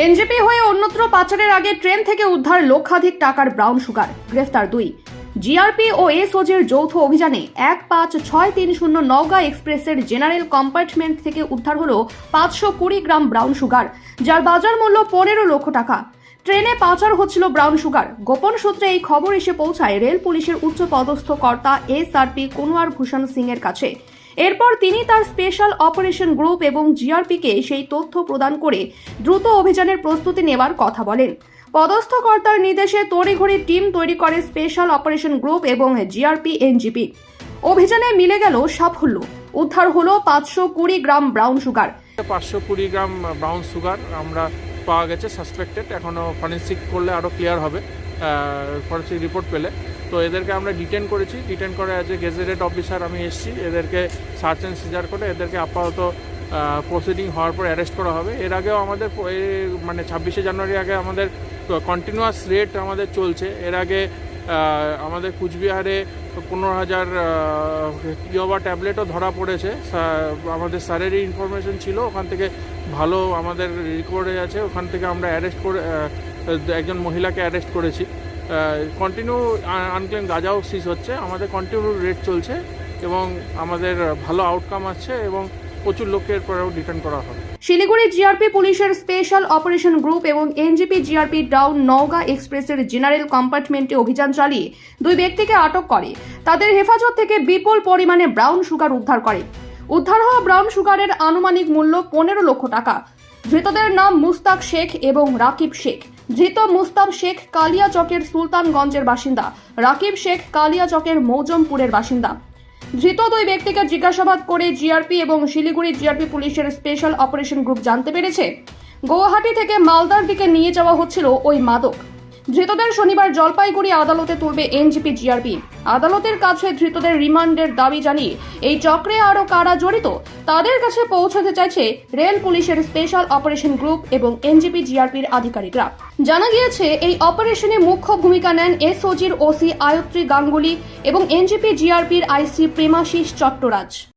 NJP হয়ে অন্যত্র পাচারের আগে ট্রেন থেকে উদ্ধার লক্ষাধিক টাকার ব্রাউন সুগার, গ্রেফতার দুই। জিআরপি ও এসওজির যৌথ অভিযানে এক পাঁচ ছয় তিন শূন্য নওগাঁ এক্সপ্রেসের জেনারেল কম্পার্টমেন্ট থেকে উদ্ধার হলো পাঁচশো কুড়ি গ্রাম ব্রাউন সুগার, যার বাজার মূল্য পনেরো লক্ষ টাকা। ট্রেনে পাচার হচ্ছিল ব্রাউন সুগার। গোপন সূত্রে এই খবর এসে পৌঁছায় রেল পুলিশের উচ্চ পদস্থ কর্তা এসআরপি কুনওয়ার ভূষণ সিং এর কাছে। এরপর তিনি তার স্পেশাল অপারেশন গ্রুপ এবং জিআরপিকে সেই তথ্য প্রদান করে দ্রুত অভিযানের প্রস্তুতি নেবার কথা বলেন। পদস্থ কর্তার নির্দেশে তড়িঘড়ি টিম তৈরি করে স্পেশাল অপারেশন গ্রুপ এবং জিআরপি, এনজিপি। অভিযানে মিলে গেল সাফল্য। উদ্ধার হলো পাঁচশো কুড়ি গ্রাম ব্রাউন সুগার। পাঁচশো কুড়ি গ্রাম ব্রাউন সুগার আমরা পাওয়া গেছে, সাসপেক্টেড। এখনও ফরেন্সিক করলে আরও ক্লিয়ার হবে। ফরেন্সিক রিপোর্ট পেলে। তো এদেরকে আমরা ডিটেন করেছি। ডিটেন করে অ্যাজ এ গেজেটেড অফিসার আমি এসেছি। এদেরকে সার্চ অ্যান্ড সিজার করে এদেরকে আপাতত প্রসিডিং হওয়ার পর অ্যারেস্ট করা হবে। এর আগেও আমাদের মানে ছাব্বিশে জানুয়ারি আগে আমাদের কন্টিনিউয়াস রেট আমাদের চলছে। এর আগে আমাদের কুচবিহারে পনেরো হাজার ইয়োবা ট্যাবলেটও ধরা পড়েছে। আমাদের স্যারেরই ইনফরমেশন ছিল। ওখান থেকে ভালো আমাদের রিকভারি আছে। ওখান থেকে আমরা অ্যারেস্ট করে একজন মহিলাকে অ্যারেস্ট করেছি। কন্টিনিউ আনক্লেম গাঁজাও সিজ হচ্ছে। আমাদের কন্টিনিউ রেট চলছে এবং আমাদের ভালো আউটকাম আছে এবং প্রচুর লোকের পরেও ডিটেন করা হবে। শিলিগুড়ি জিআরপি পুলিশের স্পেশাল অপারেশন গ্রুপ এবং এনজিপি জিআরপি ডাউন নওগাঁ এক্সপ্রেসের জেনারেল কম্পার্টমেন্টে অভিযান চালিয়ে দুই ব্যক্তিকে আটক করে। তাদের হেফাজত থেকে বিপুল পরিমাণে ব্রাউন সুগার উদ্ধার করে। উদ্ধার হওয়া ব্রাউন সুগারের আনুমানিক মূল্য পনেরো লক্ষ টাকা। ধৃতদের নাম মুস্তাক শেখ এবং রাকিব শেখ। ধৃত মুস্তাম শেখ কালিয়া চকের সুলতানগঞ্জের বাসিন্দা, রাকিব শেখ কালিয়া চকের মৌজমপুরের বাসিন্দা। ধৃত দুই ব্যক্তিকে জিজ্ঞাসাবাদ করে জিআরপি এবং শিলিগুড়ি জিআরপি পুলিশের স্পেশাল অপারেশন গ্রুপ জানতে পেরেছে। গৌহাটি থেকে মালদার দিকে নিয়ে যাওয়া হচ্ছিল ওই মাদক। ধৃতদের শনিবার জলপাইগুড়ি আদালতে তুলবে এনজিপি জিআরপি। আদালতের কাছে ধৃতদের রিমান্ডের দাবি জানিয়ে এই চক্রে আরও কারা জড়িত, তাদের কাছে পৌঁছাতে চাইছে রেল পুলিশের স্পেশাল অপারেশন গ্রুপ এবং এনজিপি জিআরপির আধিকারিকরা। জানা গিয়েছে, এই অপারেশনে মুখ্য ভূমিকা নেন এসওজির ওসি আয়ত্রী গাঙ্গুলি এবং এনজিপি জিআরপির আইসি প্রেমাশিস চট্টরাজ।